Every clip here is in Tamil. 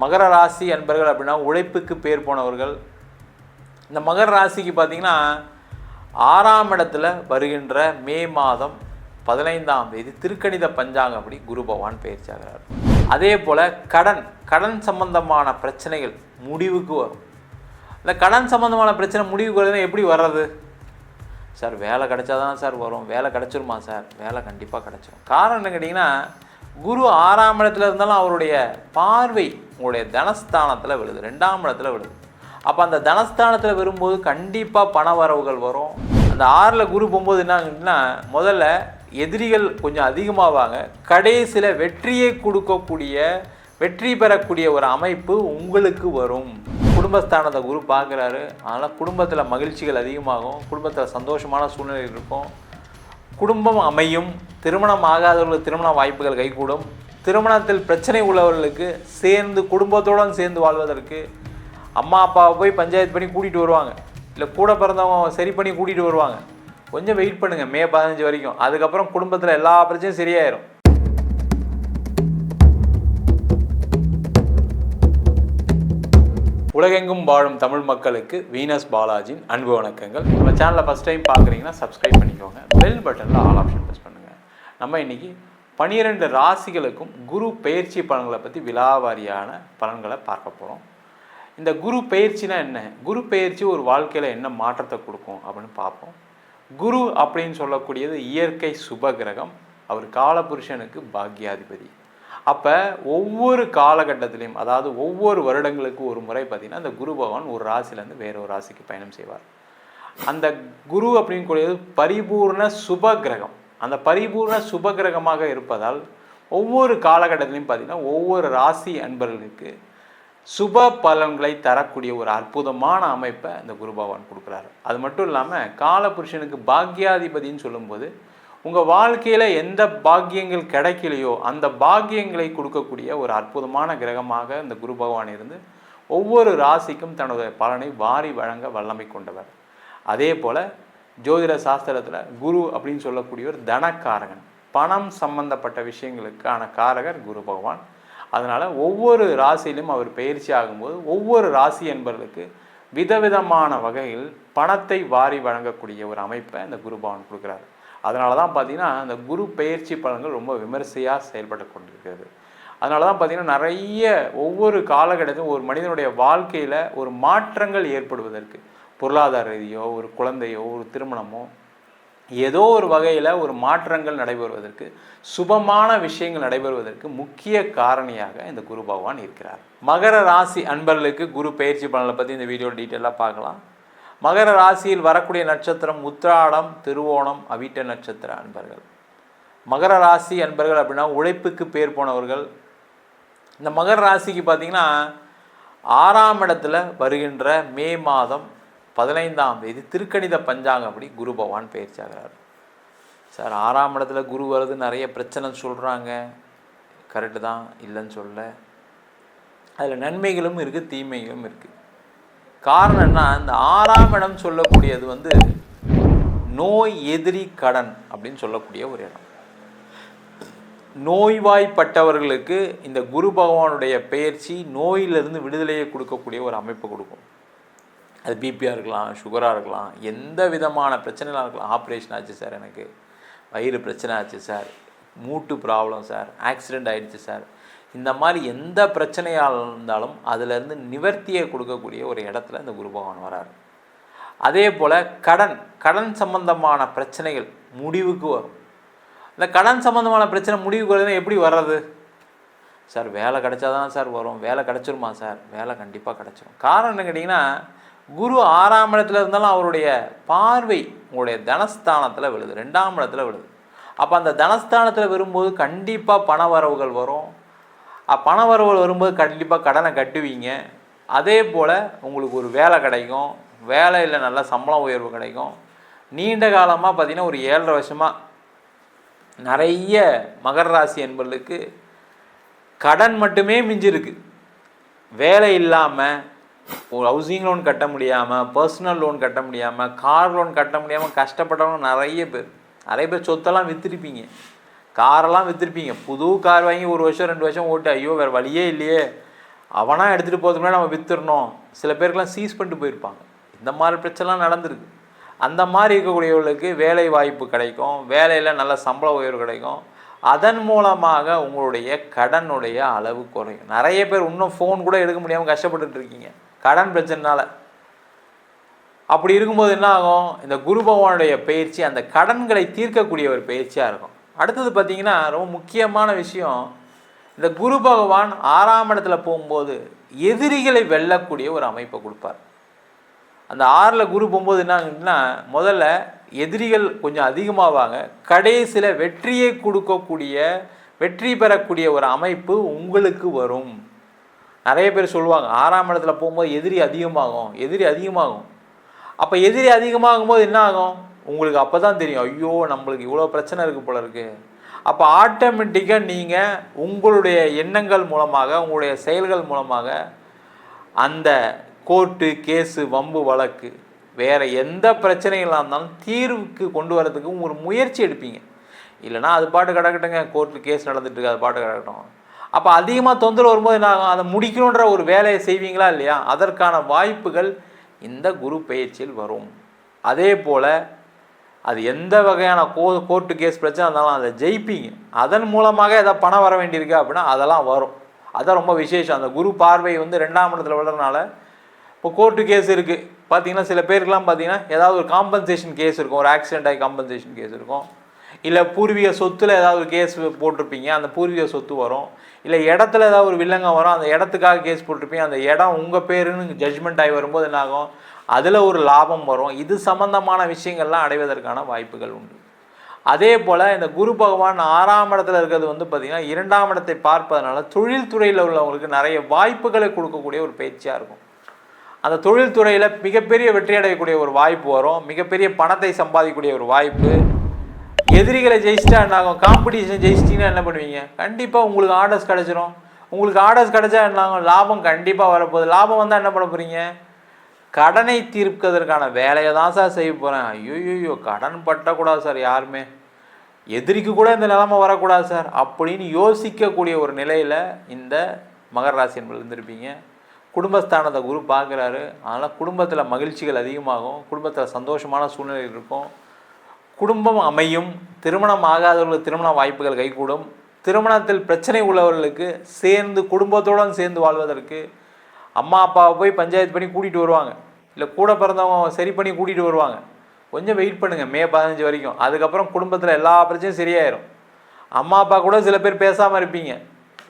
மகர ராசி அன்பர்கள் அப்படின்னா உழைப்புக்கு பேர் போனவர்கள். இந்த மகர ராசிக்கு பார்த்திங்கன்னா ஆறாம் இடத்துல வருகின்ற மே மாதம் பதினைந்தாம் தேதி திருக்கணித பஞ்சாங்கம் அப்படி குரு பகவான் பயிற்சியாகிறார் அதே போல் கடன் கடன் சம்பந்தமான பிரச்சனைகள் முடிவுக்கு வரும். இந்த கடன் சம்பந்தமான பிரச்சனை முடிவுக்கு வருதுன்னா எப்படி வர்றது? சார் வேலை கிடைச்சாதான் சார் வரும். வேலை கிடச்சிருமா சார்? வேலை கண்டிப்பாக கிடச்சிரும். காரணம் என்ன கேட்டிங்கன்னா குரு ஆறாம் இடத்துல இருந்தாலும் அவருடைய பார்வை உங்களுடைய தனஸ்தானத்தில் விழுது. ரெண்டாம் இடத்துல விழுது. அப்போ அந்த தனஸ்தானத்தில் வரும்போது கண்டிப்பாக பண வரவுகள் வரும். அந்த ஆறில் குரு போகும்போது என்னங்கன்னா முதல்ல எதிரிகள் கொஞ்சம் அதிகமாவாங்க. கடைசியில் வெற்றியை கொடுக்கக்கூடிய வெற்றி பெறக்கூடிய ஒரு அமைப்பு உங்களுக்கு வரும். குடும்பஸ்தானத்தை குரு பார்க்குறாரு. அதனால் குடும்பத்தில் மகிழ்ச்சிகள் அதிகமாகும். குடும்பத்தில் சந்தோஷமான சூழ்நிலை இருக்கும். குடும்பம் அமையும் திருமணம் ஆகாதவர்களுக்கு திருமண வாய்ப்புகள் கைகூடும். திருமணத்தில் பிரச்சனை உள்ளவர்களுக்கு சேர்ந்து குடும்பத்துடன் சேர்ந்து வாழ்வதற்கு அம்மா அப்பாவை போய் பஞ்சாயத்து பண்ணி கூட்டிகிட்டு வருவாங்க. இல்லை கூட பிறந்தவங்க சரி பண்ணி கூட்டிகிட்டு வருவாங்க. கொஞ்சம் வெயிட் பண்ணுங்கள் மே பதினஞ்சு வரைக்கும். அதுக்கப்புறம் குடும்பத்தில் எல்லா பிரச்சனையும் சரியாயிரும். உலகெங்கும் வாழும் தமிழ் மக்களுக்கு வீனஸ் பாலாஜியின் அன்பு வணக்கங்கள். நம்ம சேனலை ஃபஸ்ட் டைம் பார்க்குறீங்கன்னா சப்ஸ்கிரைப் பண்ணிக்கோங்க. பெல் பட்டனில் ஆல் ஆப்ஷன் ப்ரெஸ் பண்ணுங்கள் நம்ம இன்றைக்கி பனிரெண்டு ராசிகளுக்கும் குரு பயிற்சி பலன்களை பற்றி விலாவாரியான பலன்களை பார்க்க போகிறோம் இந்த குரு பயிற்சினா என்ன? குரு பயிற்சி ஒரு வாழ்க்கையில் என்ன மாற்றத்தை கொடுக்கும் அப்படின்னு பார்ப்போம். குரு அப்படின்னு சொல்லக்கூடியது இயற்கை சுப கிரகம். அவர் காலபுருஷனுக்கு பாக்யாதிபதி அப்போ ஒவ்வொரு காலகட்டத்திலையும் அதாவது ஒவ்வொரு வருடங்களுக்கு ஒரு முறை பார்த்திங்கன்னா அந்த குரு பகவான் ஒரு ராசிலேருந்து வேற ஒரு ராசிக்கு பயணம் செய்வார். அந்த குரு அப்படின்னு கூடியது பரிபூர்ண சுப கிரகம் அந்த பரிபூர்ண சுப கிரகமாக இருப்பதால் ஒவ்வொரு காலகட்டத்திலையும் பார்த்திங்கன்னா ஒவ்வொரு ராசி அன்பர்களுக்கு சுப பலன்களை தரக்கூடிய ஒரு அற்புதமான அமைப்பை அந்த குரு பகவான் கொடுக்குறாரு. அது மட்டும் இல்லாமல் காலபுருஷனுக்கு பாக்யாதிபதின்னு சொல்லும்போது உங்கள் வாழ்க்கையில் எந்த பாக்கியங்கள் கிடைக்கலையோ அந்த பாக்கியங்களை கொடுக்கக்கூடிய ஒரு அற்புதமான கிரகமாக இந்த குரு பகவான் இருந்து ஒவ்வொரு ராசிக்கும் தன்னுடைய பலனை வாரி வழங்க வல்லமை கொண்டவர். அதே போல் ஜோதிட சாஸ்திரத்தில் குரு அப்படின்னு சொல்லக்கூடிய ஒரு தனக்காரகன். பணம் சம்பந்தப்பட்ட விஷயங்களுக்கான காரகர் குரு பகவான். அதனால் ஒவ்வொரு ராசியிலும் அவர் பயிற்சி ஆகும்போது ஒவ்வொரு ராசி என்பவர்களுக்கு விதவிதமான வகையில் பணத்தை வாரி வழங்கக்கூடிய ஒரு அமைப்பை இந்த குரு பகவான் கொடுக்குறாரு. அதனால தான் பார்த்தீங்கன்னா அந்த குரு பயிற்சி பலன்கள் ரொம்ப விமரிசையாக செயல்பட்டு கொண்டிருக்கிறது. அதனால தான் பார்த்தீங்கன்னா நிறைய ஒவ்வொரு காலகட்டத்திலும் ஒரு மனிதனுடைய வாழ்க்கையில் ஒரு மாற்றங்கள் ஏற்படுவதற்கு பொருளாதார ரீதியோ ஒரு குழந்தையோ ஒரு திருமணமோ ஏதோ ஒரு வகையில் ஒரு மாற்றங்கள் நடைபெறுவதற்கு சுபமான விஷயங்கள் நடைபெறுவதற்கு முக்கிய காரணியாக இந்த குரு பகவான் இருக்கிறார். மகர ராசி அன்பர்களுக்கு குரு பயிற்சி பலனை பற்றி இந்த வீடியோ டீட்டெயிலாக பார்க்கலாம். மகர ராசியில் வரக்கூடிய நட்சத்திரம் உத்திராடம் திருவோணம் அவிட்ட நட்சத்திர அன்பர்கள். மகர ராசி அன்பர்கள் அப்படின்னா உழைப்புக்கு பேர் போனவர்கள். இந்த மகர ராசிக்கு பார்த்திங்கன்னா ஆறாம் இடத்துல வருகின்ற மே மாதம் பதினைந்தாம் தேதி திருக்கணித பஞ்சாங்கம் அப்படி குரு பகவான் பயிற்சியாகிறார் சார் ஆறாம் இடத்துல குரு வருது நிறைய பிரச்சனை சொல்கிறாங்க கரெக்டு தான் இல்லைன்னு சொல்ல அதில் நன்மைகளும் இருக்குது தீமைகளும் இருக்குது காரணம் என்ன? இந்த ஆறாம் இடம் சொல்லக்கூடியது வந்து நோய் எதிரி கடன் அப்படின்னு சொல்லக்கூடிய ஒரு இடம். நோய்வாய்ப்பட்டவர்களுக்கு இந்த குரு பகவானுடைய பெயர்ச்சி நோயிலிருந்து விடுதலையை கொடுக்கக்கூடிய ஒரு அமைப்பு கொடுக்கும். அது பிபியாக இருக்கலாம் சுகராக இருக்கலாம் எந்த விதமான பிரச்சனைலாம் இருக்கலாம். ஆப்ரேஷன் ஆச்சு சார் எனக்கு. வயிறு பிரச்சனை ஆச்சு சார் மூட்டு ப்ராப்ளம் சார் ஆக்சிடெண்ட் ஆகிடுச்சு சார் இந்த மாதிரி எந்த பிரச்சனையாக இருந்தாலும் அதிலேருந்து நிவர்த்தியை கொடுக்கக்கூடிய ஒரு இடத்துல இந்த குரு பகவான் வராரு. அதே போல் கடன் கடன் சம்பந்தமான பிரச்சனைகள் முடிவுக்கு வரும். இந்த கடன் சம்மந்தமான பிரச்சனை முடிவுக்கு வருதுன்னா எப்படி வர்றது? சார் வேலை கிடைச்சாதான் சார் வரும். வேலை கிடச்சிருமா சார்? வேலை கண்டிப்பாக கிடச்சிரும். காரணம் என்ன கேட்டிங்கன்னா குரு ஆறாம் இடத்துல இருந்தாலும் அவருடைய பார்வை உங்களுடைய தனஸ்தானத்தில் விழுது. ரெண்டாம் இடத்துல விழுது. அப்போ அந்த தனஸ்தானத்தில் வரும்போது கண்டிப்பாக பண வரவுகள் வரும். பண வரவு வரும்போது கண்டிப்பாக கடனை கட்டுவீங்க. அதே போல் உங்களுக்கு ஒரு வேலை கிடைக்கும். வேலையில் நல்ல சம்பளம் உயர்வு கிடைக்கும். நீண்ட காலமாக பார்த்தீங்கன்னா ஒரு ஏழரை வருஷமாக நிறைய மகர ராசி என்பர்களுக்கு கடன் மட்டுமே மிஞ்சிருக்கு. வேலை இல்லாமல் ஒரு ஹவுசிங் லோன் கட்ட முடியாமல் பர்சனல் லோன் கட்ட முடியாமல் கார் லோன் கட்ட முடியாமல் கஷ்டப்பட்டவங்க நிறைய பேர். நிறைய பேர் சொத்தெல்லாம் விற்றுருப்பீங்க காரெல்லாம் விற்றுருப்பீங்க புது கார் வாங்கி ஒரு வருஷம் ரெண்டு வருஷம் ஓட்டு. ஐயோ வேறு வழியே இல்லையே. அவனாக எடுத்துகிட்டு போகிறது முன்னாடி நம்ம விற்றுறணும் சில பேருக்கெல்லாம் சீஸ் பண்ணிட்டு போயிருப்பாங்க. இந்த மாதிரி பிரச்சனைலாம் நடந்திருக்கு. அந்த மாதிரி இருக்கக்கூடியவர்களுக்கு வேலை வாய்ப்பு கிடைக்கும். வேலையில் நல்ல சம்பள உயர்வு கிடைக்கும். அதன் மூலமாக உங்களுடைய கடனுடைய அளவு குறையும். நிறைய பேர் இன்னும் ஃபோன் கூட எடுக்க முடியாமல் கஷ்டப்பட்டுட்டு இருக்கீங்க. கடன் பிரச்சனைனால. அப்படி இருக்கும்போது என்ன ஆகும்? இந்த குரு பகவானுடைய பயிற்சி அந்த கடன்களை தீர்க்கக்கூடிய ஒரு பயிற்சியாக இருக்கும். அடுத்தது பார்த்தீங்கன்னா ரொம்ப முக்கியமான விஷயம் இந்த குரு பகவான் ஆறாம் இடத்துல போகும்போது எதிரிகளை வெல்லக்கூடிய ஒரு அமைப்பை கொடுப்பார். அந்த ஆறில் குரு போகும்போது என்னன்னா முதல்ல எதிரிகள் கொஞ்சம் அதிகமாவாங்க. கடைசியில் வெற்றியை கொடுக்கக்கூடிய வெற்றி பெறக்கூடிய ஒரு அமைப்பு உங்களுக்கு வரும். நிறைய பேர் சொல்லுவாங்க ஆறாம் இடத்துல போகும்போது எதிரி அதிகமாகும் எதிரி அதிகமாகும். அப்போ எதிரி அதிகமாகும் போது என்ன ஆகும்? உங்களுக்கு அப்போ தான் தெரியும் ஐயோ நம்மளுக்கு இவ்வளோ பிரச்சனை இருக்குது போல இருக்குது அப்போ ஆட்டோமேட்டிக்காக நீங்கள் உங்களுடைய எண்ணங்கள் மூலமாக உங்களுடைய செயல்கள் மூலமாக அந்த கோர்ட்டு கேஸு வம்பு வழக்கு வேறு எந்த பிரச்சனைகளாக இருந்தாலும் தீர்வுக்கு கொண்டு வரதுக்கு ஒரு முயற்சி எடுப்பீங்க. இல்லைனா அது பாட்டு கிடக்கட்டுங்க கோர்ட்டு கேஸ் நடந்துட்டுருக்கு அது பாட்டு கிடக்கட்டும். அப்போ அதிகமாக தொந்தரவு வரும்போது என்ன ஆகும்? அதை முடிக்கணுன்ற ஒரு வேலையை செய்வீங்களா இல்லையா? அதற்கான வாய்ப்புகள் இந்த குரு பயிற்சியில் வரும். அதே போல் அது எந்த வகையான கோ கோர்ட்டு கேஸ் பிரச்சனை இருந்தாலும் அதை ஜெயிப்பீங்க. அதன் மூலமாக ஏதாவது பணம் வர வேண்டியிருக்கு அப்படின்னா அதெல்லாம் வரும். அதான் ரொம்ப விசேஷம். அந்த குரு பார்வை வந்து ரெண்டாம் இடத்துல விழுறதுனால இப்போ கோர்ட்டு கேஸ் இருக்குது பார்த்தீங்கன்னா சில பேருக்குலாம் பார்த்தீங்கன்னா ஏதாவது ஒரு காம்பன்சேஷன் கேஸ் இருக்கும். ஒரு ஆக்சிடென்ட் ஆகி காம்பன்சேஷன் கேஸ் இருக்கும். இல்லை பூர்வீக சொத்தில் ஏதாவது ஒரு கேஸ் போட்டிருப்பீங்க. அந்த பூர்வீக சொத்து வரும். இல்லை இடத்துல ஏதாவது ஒரு வில்லங்கம் வரும். அந்த இடத்துக்காக கேஸ் போட்டிருப்பீங்க. அந்த இடம் உங்கள் பேருன்னு ஜட்ஜ்மெண்ட் ஆகி வரும்போது என்ன ஆகும் அதில் ஒரு லாபம் வரும். இது சம்பந்தமான விஷயங்கள்லாம் அடைவதற்கான வாய்ப்புகள் உண்டு. அதே போல் இந்த குரு பகவான் ஆறாம் இடத்துல இருக்கிறது வந்து பார்த்திங்கன்னா இரண்டாம் இடத்தை பார்ப்பதனால தொழில்துறையில் உள்ளவங்களுக்கு நிறைய வாய்ப்புகளை கொடுக்கக்கூடிய ஒரு பயிற்சியாக இருக்கும். அந்த தொழில்துறையில் மிகப்பெரிய வெற்றி அடையக்கூடிய ஒரு வாய்ப்பு வரும். மிகப்பெரிய பணத்தை சம்பாதிக்கக்கூடிய ஒரு வாய்ப்பு. எதிரிகளை ஜெயிச்சிட்டா என்னாகும்? காம்படிஷன் ஜெயிச்சிட்டிங்கன்னா என்ன பண்ணுவீங்க? கண்டிப்பாக உங்களுக்கு ஆர்டர்ஸ் கிடச்சிரும். உங்களுக்கு ஆர்டர்ஸ் கிடச்சா என்னாகும்? லாபம் கண்டிப்பாக வரப்போகுது. லாபம் வந்தால் என்ன பண்ண போகிறீங்க கடனை தீர்ப்பதற்கான வேலையை தான் சார் செய்ய போகிறேன் ஐயோ கடன் பட்டக்கூடாது சார் யாருமே. எதிரிக்கு கூட இந்த நிலைமை வரக்கூடாது சார். அப்படின்னு யோசிக்கக்கூடிய ஒரு நிலையில் இந்த மகர ராசி என்பது இருந்திருப்பீங்க குடும்பஸ்தானத்தை குரு பார்க்குறாரு. அதனால் குடும்பத்தில் மகிழ்ச்சிகள் அதிகமாகும். குடும்பத்தில் சந்தோஷமான சூழ்நிலை இருக்கும். குடும்பம் அமையும். திருமணம் ஆகாதவர்களுக்கு திருமண வாய்ப்புகள் கைகூடும். திருமணத்தில் பிரச்சனை உள்ளவர்களுக்கு சேர்ந்து குடும்பத்துடன் சேர்ந்து வாழ்வதற்கு அம்மா அப்பாவை போய் பஞ்சாயத்து பண்ணி கூட்டிகிட்டு வருவாங்க. இல்லை கூட பிறந்தவங்க சரி பண்ணி கூட்டிகிட்டு வருவாங்க. கொஞ்சம் வெயிட் பண்ணுங்கள் மே பதினஞ்சு வரைக்கும். அதுக்கப்புறம் குடும்பத்தில் எல்லா பிரச்சனையும் சரியாயிரும். அம்மா அப்பா கூட சில பேர் பேசாமல் இருப்பீங்க.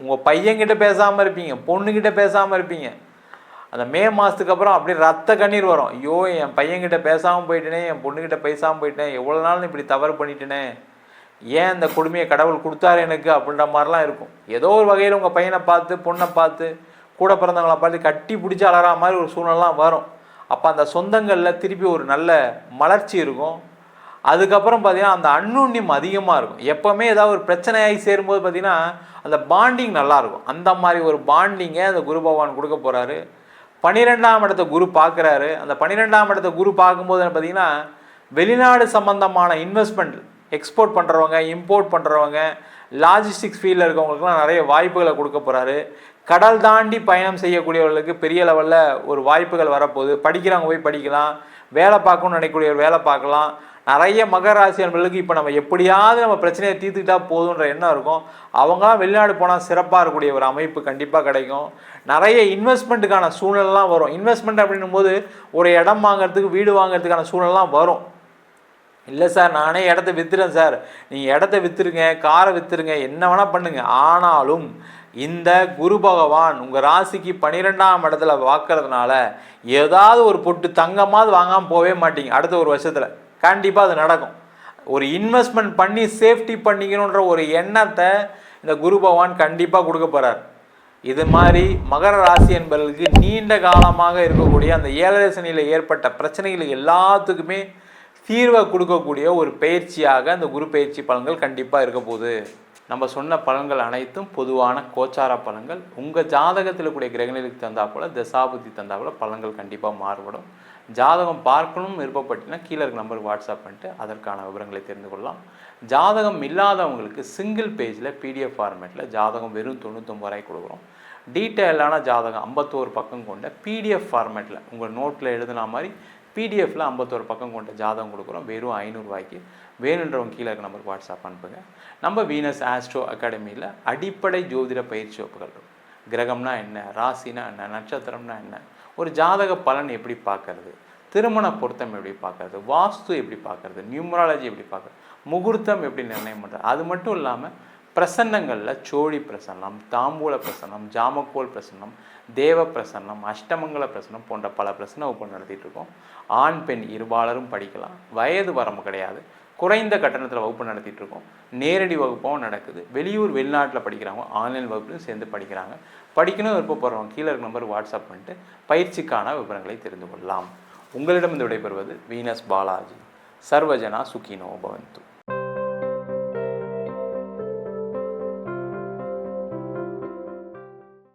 உங்கள் பையன்கிட்ட பேசாமல் இருப்பீங்க பொண்ணுக்கிட்ட பேசாமல் இருப்பீங்க. அந்த மே மாதத்துக்கு அப்புறம் அப்படியே ரத்த கண்ணீர் வரும். ஐயோ என் பையன்கிட்ட பேசாமல் போயிட்டேனே என் பொண்ணுக்கிட்ட பேசாமல் போயிட்டேன் எவ்வளோ நாள் இப்படி தவறு பண்ணிட்டேனே? ஏன் இந்த கொடுமையை கடவுள் கொடுத்தாரு எனக்கு அப்படின்ற மாதிரிலாம் இருக்கும். ஏதோ ஒரு வகையில் உங்கள் பையனை பார்த்து பொண்ணை பார்த்து கூட பிறந்தவங்களை பார்த்து கட்டி பிடிச்சி அலறா மாதிரி ஒரு சூழ்நிலாம் வரும். அப்போ அந்த சொந்தங்களில் திருப்பி ஒரு நல்ல மலர்ச்சி இருக்கும். அதுக்கப்புறம் பார்த்தீங்கன்னா அந்த அன்னுண்ணியம் அதிகமாக இருக்கும். எப்போவுமே ஏதாவது ஒரு பிரச்சனையாகி சேரும்போது பார்த்தீங்கன்னா அந்த பாண்டிங் நல்லாயிருக்கும் அந்த மாதிரி ஒரு பாண்டிங்கை அந்த குரு பகவான் கொடுக்க போகிறாரு பன்னிரெண்டாம் இடத்த குரு பார்க்குறாரு. அந்த பன்னிரெண்டாம் இடத்த குரு பார்க்கும்போது பார்த்தீங்கன்னா வெளிநாடு சம்பந்தமான இன்வெஸ்ட்மெண்ட் எக்ஸ்போர்ட் பண்ணுறவங்க இம்போர்ட் பண்ணுறவங்க லாஜிஸ்டிக்ஸ் ஃபீல்டில் இருக்கவங்களுக்குலாம் நிறைய வாய்ப்புகளை கொடுக்க போகிறாரு கடல் தாண்டி பயணம் செய்யக்கூடியவர்களுக்கு பெரிய லெவலில் ஒரு வாய்ப்புகள் வரப்போகுது. படிக்கிறவங்க போய் படிக்கலாம். வேலை பார்க்கணும்னு நினைக்கக்கூடிய ஒரு வேலை பார்க்கலாம். நிறைய மகர ராசி அன்பர்களுக்கு இப்போ நம்ம எப்படியாவது நம்ம பிரச்சனையை தீர்த்துக்கிட்டா போதுன்ற எண்ணம் இருக்கும். அவங்களாம் வெளிநாடு போனால் சிறப்பாக இருக்கக்கூடிய ஒரு அமைப்பு கண்டிப்பாக கிடைக்கும். நிறைய இன்வெஸ்ட்மெண்ட்டுக்கான சூழ்நிலாம் வரும். இன்வெஸ்ட்மெண்ட் அப்படின்னும் போது ஒரு இடம் வாங்குறதுக்கு வீடு வாங்குறதுக்கான சூழ்நிலாம் வரும். இல்லை சார் நானே இடத்த விற்றுறேன் சார். நீங்கள் இடத்த விற்றுருங்க காரை விற்றுருங்க என்ன வேணால் பண்ணுங்கள் ஆனாலும் இந்த குரு பகவான் உங்கள் ராசிக்கு பன்னிரெண்டாம் இடத்துல வாக்குறதுனால ஏதாவது ஒரு பொட்டு தங்கமாவது வாங்காமல் போகவே மாட்டீங்க அடுத்த ஒரு வருஷத்தில். கண்டிப்பாக அது நடக்கும். ஒரு இன்வெஸ்ட்மெண்ட் பண்ணி சேஃப்டி பண்ணிக்கணுன்ற ஒரு எண்ணத்தை இந்த குரு பகவான் கண்டிப்பாக கொடுக்க போகிறார் இது மாதிரி மகர ராசி என்பவர்களுக்கு நீண்ட காலமாக இருக்கக்கூடிய அந்த ஏழரை சனியில் ஏற்பட்ட பிரச்சனைகள் எல்லாத்துக்குமே தீர்வை கொடுக்கக்கூடிய ஒரு பயிற்சியாக அந்த குரு பயிற்சி பலன்கள் கண்டிப்பாக இருக்க போகுது. நம்ம சொன்ன பலன்கள் அனைத்தும் பொதுவான கோச்சார பலன்கள் உங்கள் ஜாதகத்தில் கூடிய கிரகங்களுக்கு தந்தா போல் தசாபுத்தி தந்தா போல் பலன்கள் கண்டிப்பாக மாறுபடும். ஜாதகம் பார்க்கணும் விருப்பப்பட்டீங்கன்னா கீழே இருக்க நம்பருக்கு வாட்ஸ்அப் பண்ணிட்டு அதற்கான விவரங்களை தெரிந்து கொள்ளலாம். ஜாதகம் இல்லாதவங்களுக்கு சிங்கிள் பேஜில் பிடிஎஃப் ஃபார்மேட்டில் ஜாதகம் வெறும் தொண்ணூத்தொம்பது ரூபாய் கொடுக்குறோம். டீட்டெயிலான ஜாதகம் ஐம்பத்தோரு பக்கம் கொண்ட பிடிஎஃப் ஃபார்மேட்டில் உங்கள் நோட்டில் எழுதுன மாதிரி பிடிஎஃப்ல ஐம்பத்தோரு பக்கம் கொண்ட ஜாதகம் கொடுக்குறோம். வெறும் ஐநூறுரூவாய்க்கு வேணுன்றவங்க கீழே இருக்க நம்பருக்கு வாட்ஸ்அப் அனுப்புங்க. நம்ம வீனஸ் ஆஸ்ட்ரோ அகாடமியில் அடிப்படை ஜோதிட பயிற்சி வகுப்புகள் இருக்கும். கிரகம்னா என்ன? ராசினா என்ன? நட்சத்திரம்னா என்ன? ஒரு ஜாதக பலன் எப்படி பார்க்கறது? திருமண பொருத்தம் எப்படி பார்க்கறது? வாஸ்து எப்படி பார்க்கறது? நியூமராலஜி எப்படி பார்க்கறது? முகூர்த்தம் எப்படி நிர்ணயம் பண்ணுறது அது மட்டும் இல்லாமல் பிரசன்னங்களில் சோழி பிரசன்னம் தாம்பூல பிரசன்னம் ஜாமக்கோல் பிரசன்னம் தேவ பிரசன்னம் அஷ்டமங்கல பிரசன்னம் போன்ற பல பிரசன வகுப்பு நடத்திட்டு இருக்கோம் ஆண் பெண் இருபாலரும் படிக்கலாம். வயது வரம்பு கிடையாது. குறைந்த கட்டணத்தில் வகுப்பு நடத்திட்டு இருக்கோம் நேரடி வகுப்பும் நடக்குது. வெளியூர் வெளிநாட்டில் படிக்கிறவங்க ஆன்லைன் வகுப்புலையும் சேர்ந்து படிக்கிறாங்க. படிக்கணும் விருப்பப்படுறவங்க கீழே இருக்க நம்பர் வாட்ஸ்அப் பண்ணிட்டு பயிற்சிக்கான விவரங்களை தெரிந்து கொள்ளலாம். உங்களிடம் இந்த விடைபெறுவது வீனஸ் பாலாஜி. சர்வஜனா சுகினோ பவந்து.